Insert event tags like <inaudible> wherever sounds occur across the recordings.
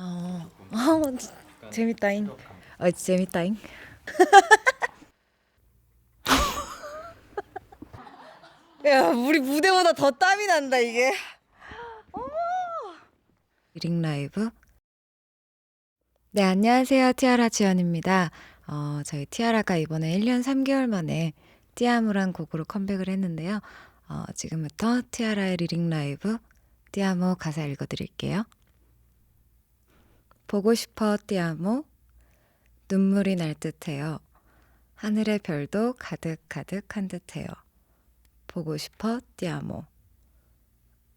어, 어 재밌다잉. 어, 재밌다잉. <laughs> 야, 우리 무대보다 더 땀이 난다 이게. 리링 라이브. 네, 안녕하세요. 티아라 지연입니다. 어, 저희 티아라가 이번에 1년 3개월 만에 띠아무란 곡으로 컴백을 했는데요. 어, 지금부터 티아라의 리링 라이브 띠아모 가사 읽어드릴게요. 보고 싶어 띠아모 눈물이 날 듯해요. 하늘의 별도 가득가득한 듯해요. 보고 싶어 띠아모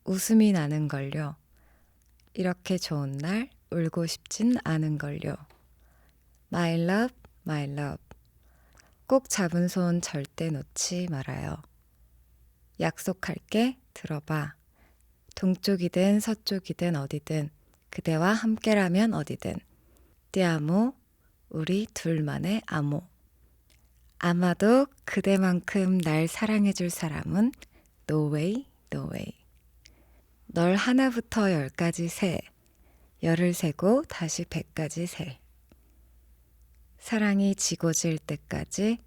웃음이 나는 걸요. 이렇게 좋은 날 울고 싶진 않은 걸요. My love, my. 꼭 잡은 손 절대 놓지 말아요. 약속할게 들어봐. 동쪽이든 서쪽이든 어디든 그대와 함께라면 어디든 띠아모 우리 둘만의 암호 아마도 그대만큼 날 사랑해줄 사람은 no way. 널 하나부터 열까지 세. 열을 세고 다시 백까지 세. 사랑이 지고 질 때까지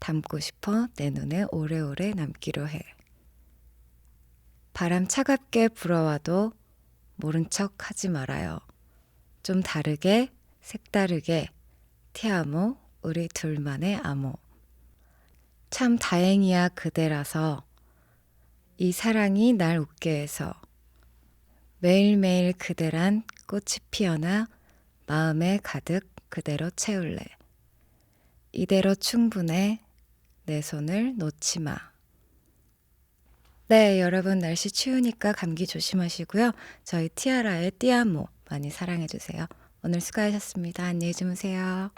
담고 싶어 내 눈에 오래오래 남기로 해. 바람 차갑게 불어와도 모른 척 하지 말아요. 좀 다르게, 색다르게, 티아모, 우리 둘만의 암호. 참 다행이야 그대라서 이 사랑이 날 웃게 해서 매일매일 그대란 꽃이 피어나 마음에 가득 그대로 채울래. 이대로 충분해 내 손을 놓지 마. 네, 여러분 날씨 추우니까 감기 조심하시고요. 저희 티아라의 띠아모 많이 사랑해 주세요. 오늘 수고하셨습니다. 안녕히 주무세요.